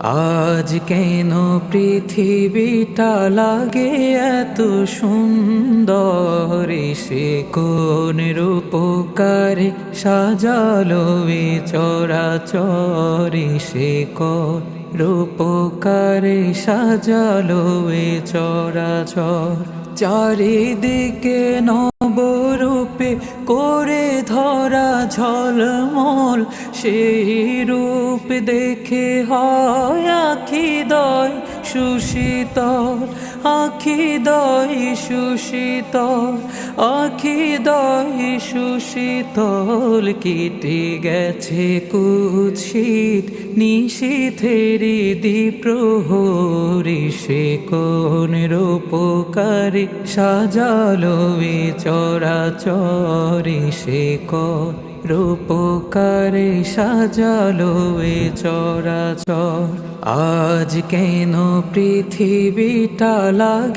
আজ কেন পৃথিবীটা লাগে এত সুন্দর? সে কোন রূপকারে সাজালো চরাচরে? সে কোন রূপকারে সাজালো চরাচর? চারিদিকে নবরূপে করে ধরা ঝলমল, সেই রূপ देखे हाय সুশীতল, আখি দয় সুশীতল, আখি দয় সুশীতল কেটে গেছে কুৎসিত নিশীথেরি দ্বীপ্রহরী সে কোন রূপকারী সাজালো চরাচরে সে কোন রূপকারে সাজালো চরাচর। আজ কেন পৃথিবীটা লাগে